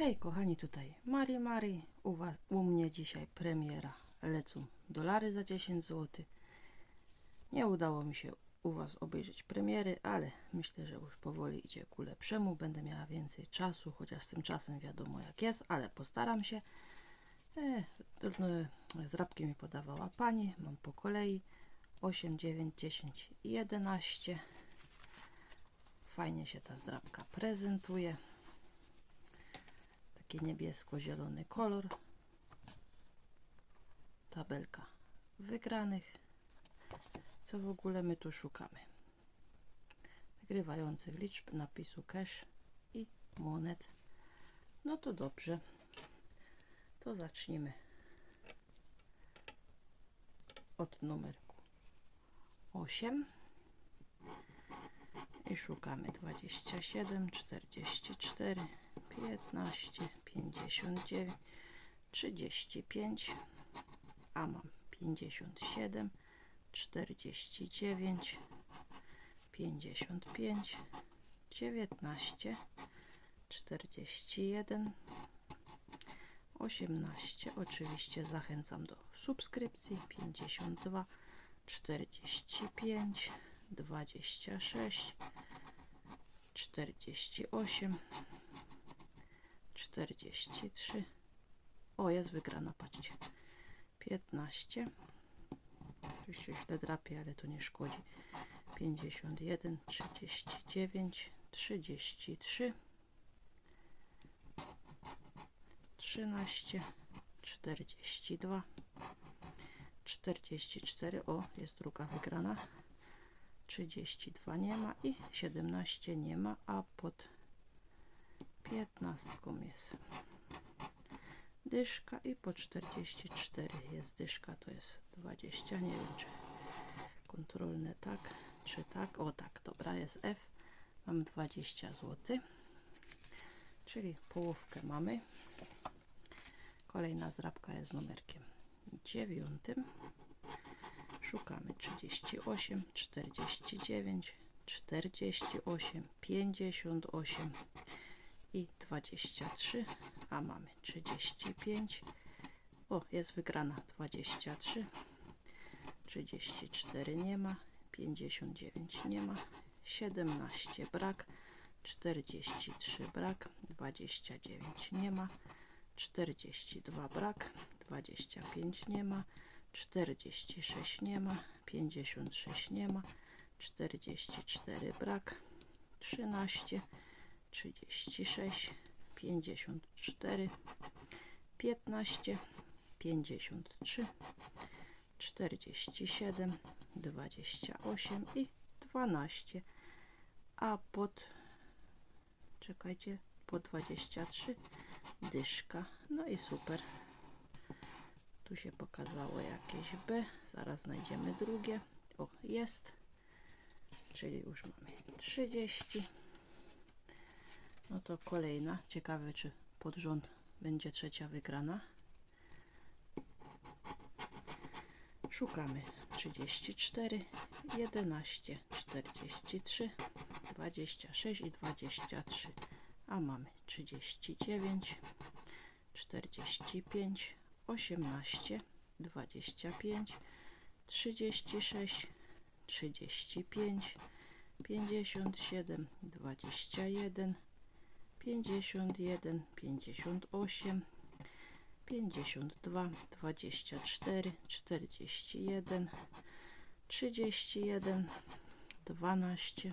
Hej kochani, tutaj Mari Mari. U, was, u mnie dzisiaj premiera. Lecą dolary za 10 zł. Nie udało mi się u Was obejrzeć premiery, ale myślę, że już powoli idzie ku lepszemu. Będę miała więcej czasu, chociaż z tym czasem wiadomo jak jest, ale postaram się. E, trudno, zrabki mi podawała Pani, mam po kolei 8, 9, 10 i 11. Fajnie się ta zdrabka prezentuje. Taki niebiesko-zielony kolor. Tabelka wygranych. Co w ogóle my tu szukamy? Wygrywających liczb napisu cash i monet. No to dobrze. To zacznijmy od numerku 8 i szukamy 27, 44, 15, 59, 35, a mam 57, 49, 55, 19, 41, 18. Oczywiście zachęcam do subskrypcji 52, 45, 26, 48, 43. O, jest wygrana, patrzcie. 15. Tu się źle drapie, ale to nie szkodzi. 51, 39, 33, 13, 42, 44. O, jest druga wygrana. 32 nie ma i 17 nie ma, a pod 15 jest dyszka i po 44 jest dyszka, to jest 20, nie wiem czy kontrolne tak, czy tak, o tak, dobra, jest F, mam 20 zł, czyli połówkę mamy, kolejna zrabka jest numerkiem 9, szukamy 38, 49, 48, 58 i 23, a mamy 35. O, jest wygrana 23, 34 nie ma, 59 nie ma, 17 brak, 43 brak, 29 nie ma, 42 brak, 25 nie ma, 46 nie ma, 56 nie ma, 44 brak, 13 36, 54, 15, 53, 47, 28 i 12. A pod, czekajcie, po 23 dyszka. No i super. Tu się pokazało jakieś B. Zaraz znajdziemy drugie. O, jest. Czyli już mamy 30. No to kolejna. Ciekawe, czy pod rząd będzie trzecia wygrana. Szukamy 34, 11, 43, 26 i 23. A mamy 39, 45, 18, 25, 36, 35, 57, 21, 51, 58, 52, 24, 41, 31, 12,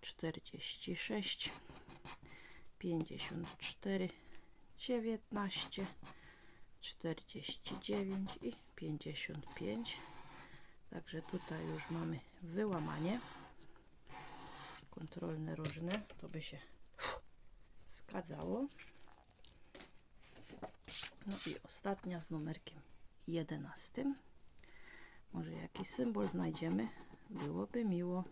46, 54, 19, 49 i 55. Także tutaj już mamy wyłamanie kontrolne różne, to by się zgadzało. No i ostatnia z numerkiem 11. Może jakiś symbol znajdziemy, byłoby miło.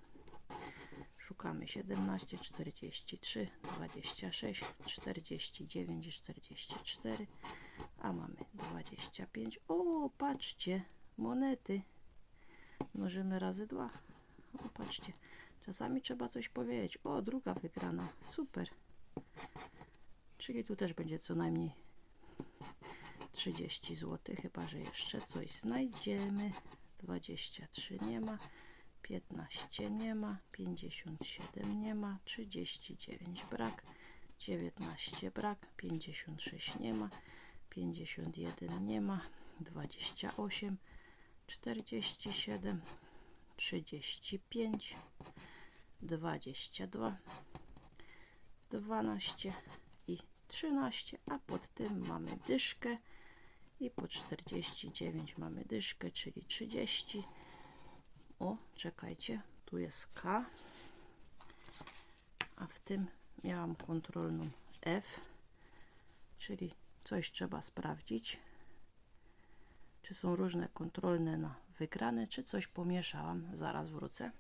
Szukamy 17, 43, 26, 49 i 44, a mamy 25. O, patrzcie, monety. Mnożymy razy dwa. O, patrzcie, czasami trzeba coś powiedzieć. O, druga wygrana, super. Czyli tu też będzie co najmniej 30 zł, chyba że jeszcze coś znajdziemy. 23 nie ma, 15 nie ma, 57 nie ma, 39 brak, 19 brak, 56 nie ma, 51 nie ma, 28, 47, 35, 22, 12 i 13, a pod tym mamy dyszkę i po 49 mamy dyszkę, czyli 30. O, czekajcie, tu jest K, a w tym miałam kontrolną F, czyli coś trzeba sprawdzić, czy są różne kontrolne na wygrane, czy coś pomieszałam. Zaraz wrócę.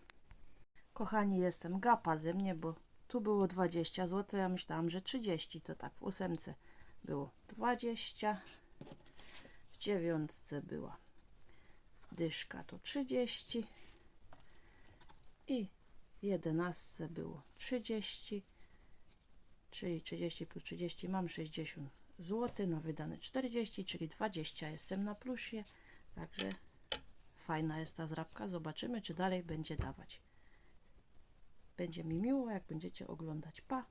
Kochani, jestem gapa ze mnie, bo tu było 20 zł, ja myślałam, że 30, to tak w ósemce było 20, w dziewiątce była dyszka to 30 i w jedenastce było 30, czyli 30 plus 30 mam 60 zł, na wydane 40, czyli 20 jestem na plusie, także fajna jest ta zrabka, zobaczymy czy dalej będzie dawać. Będzie mi miło, jak będziecie oglądać. Pa!